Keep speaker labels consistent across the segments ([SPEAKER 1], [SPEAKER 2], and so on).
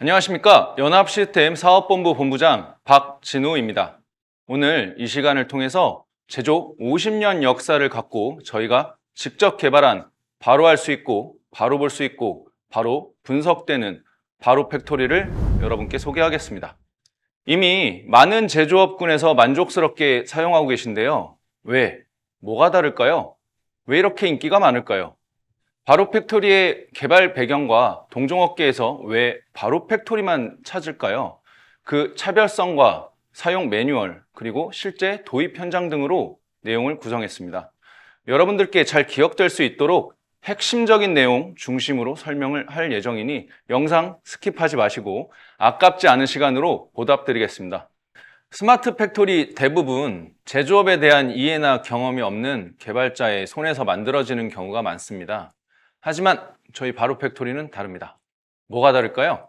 [SPEAKER 1] 안녕하십니까. 연합시스템 사업본부 본부장 박진우입니다. 오늘 이 시간을 통해서 제조 50년 역사를 갖고 저희가 직접 개발한 바로 할 수 있고 바로 볼 수 있고 바로 분석되는 바로 팩토리를 여러분께 소개하겠습니다. 이미 많은 제조업군에서 만족스럽게 사용하고 계신데요. 왜? 뭐가 다를까요? 왜 이렇게 인기가 많을까요? 바로 팩토리의 개발 배경과 동종업계에서 왜 바로 팩토리만 찾을까요? 그 차별성과 사용 매뉴얼, 그리고 실제 도입 현장 등으로 내용을 구성했습니다. 여러분들께 잘 기억될 수 있도록 핵심적인 내용 중심으로 설명을 할 예정이니 영상 스킵하지 마시고 아깝지 않은 시간으로 보답드리겠습니다. 스마트 팩토리 대부분 제조업에 대한 이해나 경험이 없는 개발자의 손에서 만들어지는 경우가 많습니다. 하지만 저희 바로 팩토리는 다릅니다. 뭐가 다를까요?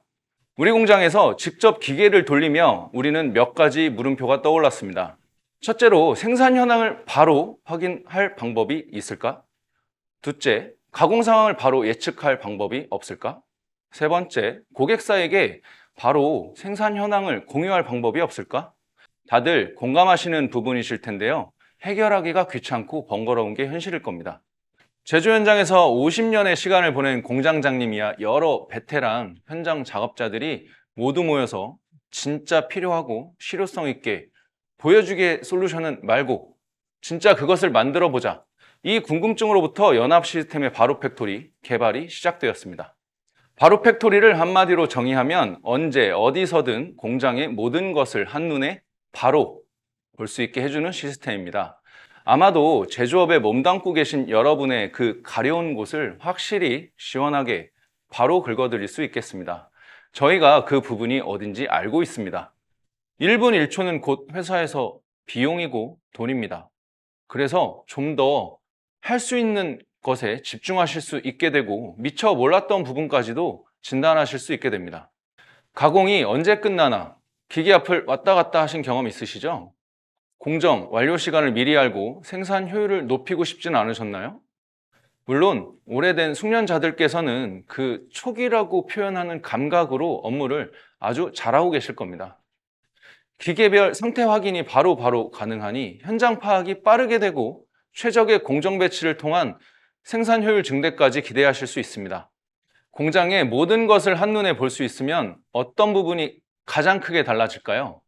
[SPEAKER 1] 우리 공장에서 직접 기계를 돌리며 우리는 몇 가지 물음표가 떠올랐습니다. 첫째로 생산 현황을 바로 확인할 방법이 있을까? 둘째, 가공 상황을 바로 예측할 방법이 없을까? 세 번째, 고객사에게 바로 생산 현황을 공유할 방법이 없을까? 다들 공감하시는 부분이실 텐데요. 해결하기가 귀찮고 번거로운 게 현실일 겁니다. 제조 현장에서 50년의 시간을 보낸 공장장님이야 여러 베테랑 현장 작업자들이 모두 모여서 진짜 필요하고 실효성 있게 보여주게 솔루션은 말고 진짜 그것을 만들어 보자. 이 궁금증으로부터 연합 시스템의 바로 팩토리 개발이 시작되었습니다. 바로 팩토리를 한마디로 정의하면 언제 어디서든 공장의 모든 것을 한눈에 바로 볼 수 있게 해주는 시스템입니다. 아마도 제조업에 몸담고 계신 여러분의 그 가려운 곳을 확실히 시원하게 바로 긁어드릴 수 있겠습니다. 저희가 그 부분이 어딘지 알고 있습니다. 1분 1초는 곧 회사에서 비용이고 돈입니다. 그래서 좀 더 할 수 있는 것에 집중하실 수 있게 되고 미처 몰랐던 부분까지도 진단하실 수 있게 됩니다. 가공이 언제 끝나나 기계 앞을 왔다 갔다 하신 경험 있으시죠? 공정, 완료 시간을 미리 알고 생산 효율을 높이고 싶진 않으셨나요? 물론 오래된 숙련자들께서는 그 초기라고 표현하는 감각으로 업무를 아주 잘하고 계실 겁니다. 기계별 상태 확인이 바로바로 가능하니 현장 파악이 빠르게 되고 최적의 공정 배치를 통한 생산 효율 증대까지 기대하실 수 있습니다. 공장의 모든 것을 한눈에 볼 수 있으면 어떤 부분이 가장 크게 달라질까요?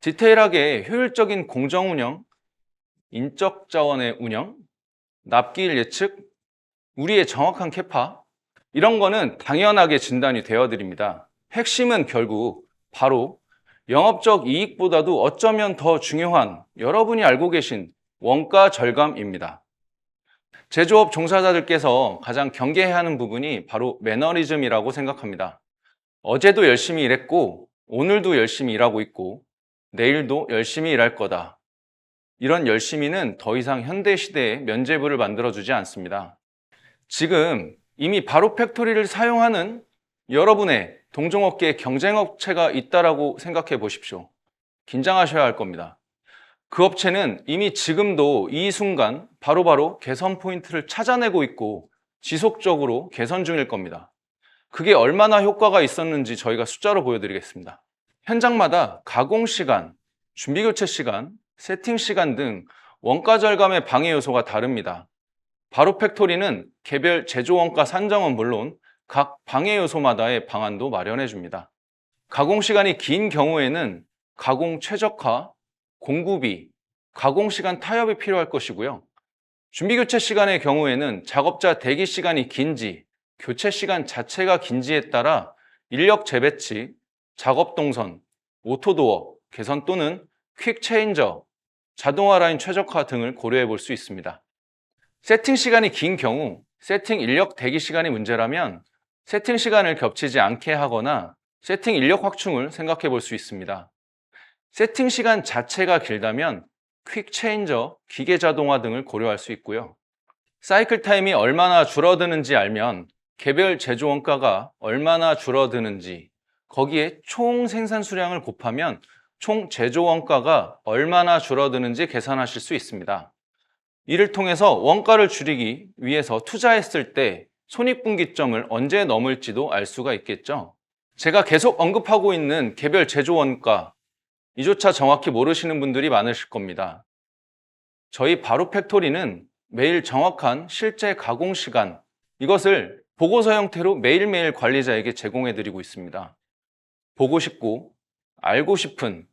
[SPEAKER 1] 디테일하게 효율적인 공정 운영, 인적 자원의 운영, 납기일 예측, 우리의 정확한 캐파, 이런 거는 당연하게 진단이 되어 드립니다. 핵심은 결국 바로 영업적 이익보다도 어쩌면 더 중요한 여러분이 알고 계신 원가 절감입니다. 제조업 종사자들께서 가장 경계해야 하는 부분이 바로 매너리즘이라고 생각합니다. 어제도 열심히 일했고, 오늘도 열심히 일하고 있고, 내일도 열심히 일할 거다. 이런 열심히는 더 이상 현대 시대에 면죄부를 만들어주지 않습니다. 지금 이미 바로 팩토리를 사용하는 여러분의 동종업계에 경쟁업체가 있다라고 생각해 보십시오. 긴장하셔야 할 겁니다. 그 업체는 이미 지금도 이 순간 바로바로 개선 포인트를 찾아내고 있고 지속적으로 개선 중일 겁니다. 그게 얼마나 효과가 있었는지 저희가 숫자로 보여드리겠습니다. 현장마다 가공 시간, 준비 교체 시간, 세팅 시간 등 원가 절감의 방해 요소가 다릅니다. 바로 팩토리는 개별 제조 원가 산정은 물론 각 방해 요소마다의 방안도 마련해 줍니다. 가공 시간이 긴 경우에는 가공 최적화, 공구비, 가공 시간 타협이 필요할 것이고요. 준비 교체 시간의 경우에는 작업자 대기 시간이 긴지, 교체 시간 자체가 긴지에 따라 인력 재배치, 작업 동선, 오토도어, 개선 또는 퀵 체인저, 자동화 라인 최적화 등을 고려해 볼 수 있습니다. 세팅 시간이 긴 경우 세팅 인력 대기 시간이 문제라면 세팅 시간을 겹치지 않게 하거나 세팅 인력 확충을 생각해 볼 수 있습니다. 세팅 시간 자체가 길다면 퀵 체인저, 기계 자동화 등을 고려할 수 있고요. 사이클 타임이 얼마나 줄어드는지 알면 개별 제조 원가가 얼마나 줄어드는지 거기에 총 생산 수량을 곱하면 총 제조 원가가 얼마나 줄어드는지 계산하실 수 있습니다. 이를 통해서 원가를 줄이기 위해서 투자했을 때 손익분기점을 언제 넘을지도 알 수가 있겠죠. 제가 계속 언급하고 있는 개별 제조 원가, 이조차 정확히 모르시는 분들이 많으실 겁니다. 저희 바로 팩토리는 매일 정확한 실제 가공 시간, 이것을 보고서 형태로 매일매일 관리자에게 제공해 드리고 있습니다. 보고 싶고, 알고 싶은,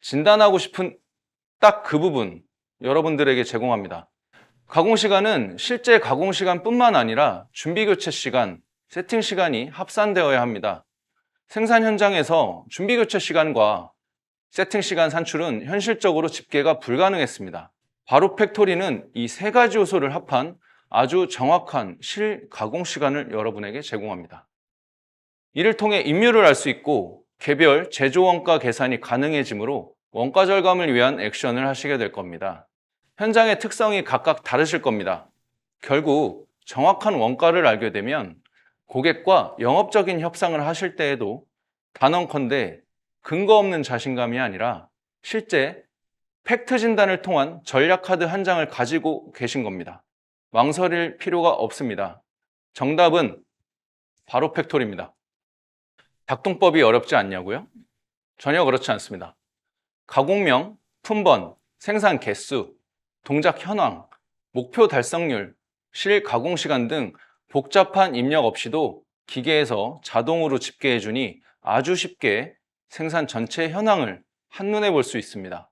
[SPEAKER 1] 진단하고 싶은 딱 그 부분 여러분들에게 제공합니다. 가공 시간은 실제 가공 시간뿐만 아니라 준비 교체 시간, 세팅 시간이 합산되어야 합니다. 생산 현장에서 준비 교체 시간과 세팅 시간 산출은 현실적으로 집계가 불가능했습니다. 바로 팩토리는 이 세 가지 요소를 합한 아주 정확한 실 가공 시간을 여러분에게 제공합니다. 이를 통해 임률을 알수 있고 개별 제조 원가 계산이 가능해지므로 원가 절감을 위한 액션을 하시게 될 겁니다. 현장의 특성이 각각 다르실 겁니다. 결국 정확한 원가를 알게 되면 고객과 영업적인 협상을 하실 때에도 단언컨대 근거 없는 자신감이 아니라 실제 팩트 진단을 통한 전략 카드 한 장을 가지고 계신 겁니다. 망설일 필요가 없습니다. 정답은 바로 팩토리입니다. 작동법이 어렵지 않냐고요? 전혀 그렇지 않습니다. 가공명, 품번, 생산 개수, 동작 현황, 목표 달성률, 실 가공 시간 등 복잡한 입력 없이도 기계에서 자동으로 집계해 주니 아주 쉽게 생산 전체 현황을 한눈에 볼 수 있습니다.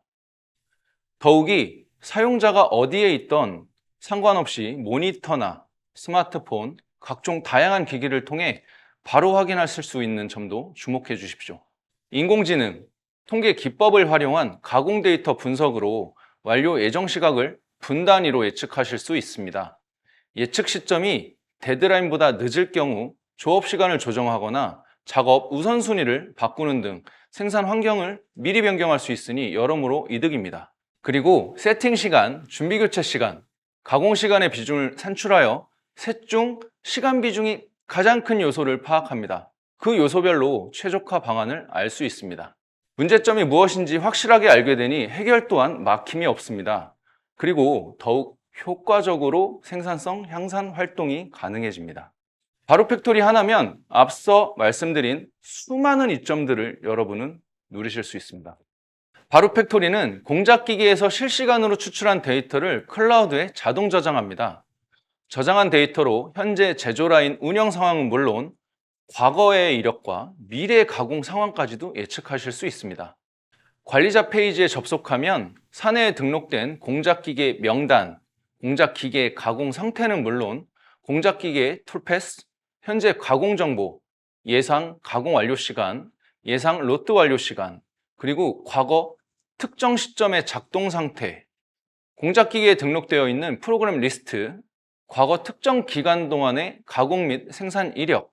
[SPEAKER 1] 더욱이 사용자가 어디에 있던 상관없이 모니터나 스마트폰, 각종 다양한 기기를 통해 바로 확인하실 수 있는 점도 주목해 주십시오. 인공지능, 통계 기법을 활용한 가공 데이터 분석으로 완료 예정 시각을 분 단위로 예측하실 수 있습니다. 예측 시점이 데드라인보다 늦을 경우 조업 시간을 조정하거나 작업 우선순위를 바꾸는 등 생산 환경을 미리 변경할 수 있으니 여러모로 이득입니다. 그리고 세팅 시간, 준비 교체 시간, 가공 시간의 비중을 산출하여 셋 중 시간 비중이 가장 큰 요소를 파악합니다. 그 요소별로 최적화 방안을 알 수 있습니다. 문제점이 무엇인지 확실하게 알게 되니 해결 또한 막힘이 없습니다. 그리고 더욱 효과적으로 생산성 향상 활동이 가능해집니다. 바로 팩토리 하나면 앞서 말씀드린 수많은 이점들을 여러분은 누리실 수 있습니다. 바로 팩토리는 공작 기기에서 실시간으로 추출한 데이터를 클라우드에 자동 저장합니다. 저장한 데이터로 현재 제조 라인 운영 상황은 물론 과거의 이력과 미래 가공 상황까지도 예측하실 수 있습니다. 관리자 페이지에 접속하면 사내에 등록된 공작 기계 명단, 공작 기계 가공 상태는 물론 공작 기계 툴패스, 현재 가공 정보, 예상 가공 완료 시간, 예상 로트 완료 시간, 그리고 과거 특정 시점의 작동 상태, 공작 기계에 등록되어 있는 프로그램 리스트, 과거 특정 기간 동안의 가공 및 생산 이력,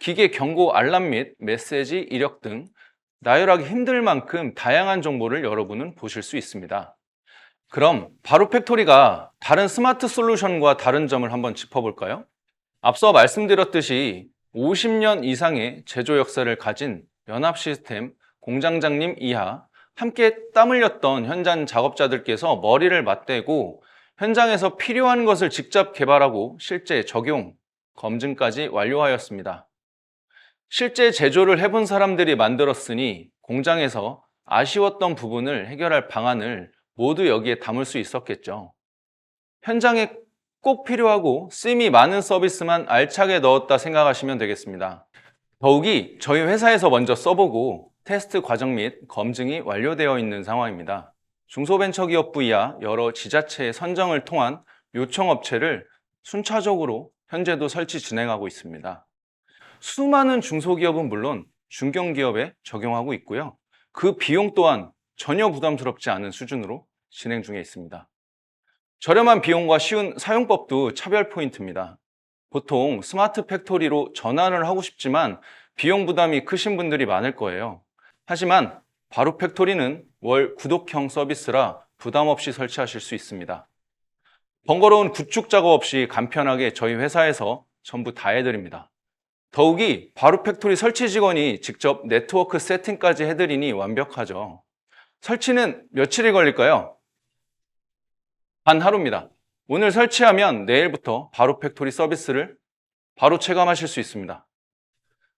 [SPEAKER 1] 기계 경고 알람 및 메시지 이력 등 나열하기 힘들 만큼 다양한 정보를 여러분은 보실 수 있습니다. 그럼 바로 팩토리가 다른 스마트 솔루션과 다른 점을 한번 짚어볼까요? 앞서 말씀드렸듯이 50년 이상의 제조 역사를 가진 연합 시스템 공장장님 이하 함께 땀 흘렸던 현장 작업자들께서 머리를 맞대고 현장에서 필요한 것을 직접 개발하고 실제 적용, 검증까지 완료하였습니다. 실제 제조를 해본 사람들이 만들었으니 공장에서 아쉬웠던 부분을 해결할 방안을 모두 여기에 담을 수 있었겠죠. 현장에 꼭 필요하고 쓰임이 많은 서비스만 알차게 넣었다 생각하시면 되겠습니다. 더욱이 저희 회사에서 먼저 써보고 테스트 과정 및 검증이 완료되어 있는 상황입니다. 중소벤처기업부 이하 여러 지자체의 선정을 통한 요청업체를 순차적으로 현재도 설치 진행하고 있습니다. 수많은 중소기업은 물론 중견기업에 적용하고 있고요. 그 비용 또한 전혀 부담스럽지 않은 수준으로 진행 중에 있습니다. 저렴한 비용과 쉬운 사용법도 차별 포인트입니다. 보통 스마트 팩토리로 전환을 하고 싶지만 비용 부담이 크신 분들이 많을 거예요. 하지만 바로 팩토리는 월 구독형 서비스라 부담 없이 설치하실 수 있습니다. 번거로운 구축 작업 없이 간편하게 저희 회사에서 전부 다 해드립니다. 더욱이 바로 팩토리 설치 직원이 직접 네트워크 세팅까지 해드리니 완벽하죠. 설치는 며칠이 걸릴까요? 단 하루입니다. 오늘 설치하면 내일부터 바로 팩토리 서비스를 바로 체감하실 수 있습니다.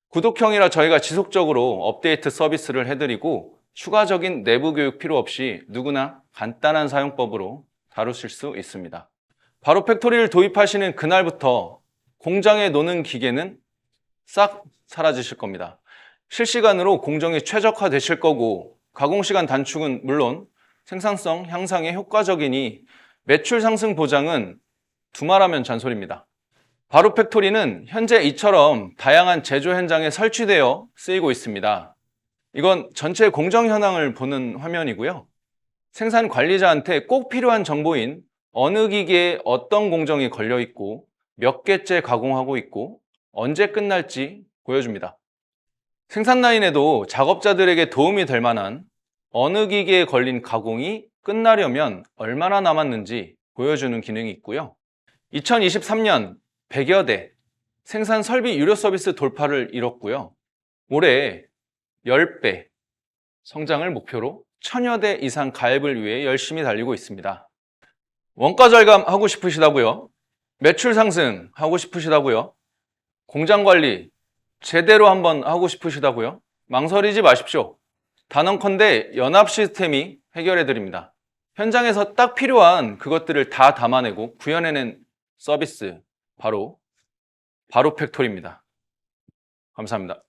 [SPEAKER 1] 구독형이라 저희가 지속적으로 업데이트 서비스를 해드리고 추가적인 내부 교육 필요 없이 누구나 간단한 사용법으로 다루실 수 있습니다. 바로 팩토리를 도입하시는 그날부터 공장에 노는 기계는 싹 사라지실 겁니다. 실시간으로 공정이 최적화 되실 거고 가공시간 단축은 물론 생산성 향상에 효과적이니 매출 상승 보장은 두말하면 잔소리입니다. 바로 팩토리는 현재 이처럼 다양한 제조 현장에 설치되어 쓰이고 있습니다. 이건 전체 공정 현황을 보는 화면이고요. 생산 관리자한테 꼭 필요한 정보인 어느 기계에 어떤 공정이 걸려 있고 몇 개째 가공하고 있고 언제 끝날지 보여줍니다. 생산 라인에도 작업자들에게 도움이 될 만한 어느 기계에 걸린 가공이 끝나려면 얼마나 남았는지 보여주는 기능이 있고요. 2023년 100여 대 생산 설비 유료 서비스 돌파를 이뤘고요. 올해 10배 성장을 목표로 천여 대 이상 가입을 위해 열심히 달리고 있습니다. 원가 절감 하고 싶으시다고요? 매출 상승 하고 싶으시다고요? 공장 관리 제대로 한번 하고 싶으시다고요? 망설이지 마십시오. 단언컨대 연합 시스템이 해결해 드립니다. 현장에서 딱 필요한 그것들을 다 담아내고 구현해낸 서비스 바로 바로 팩토리입니다. 감사합니다.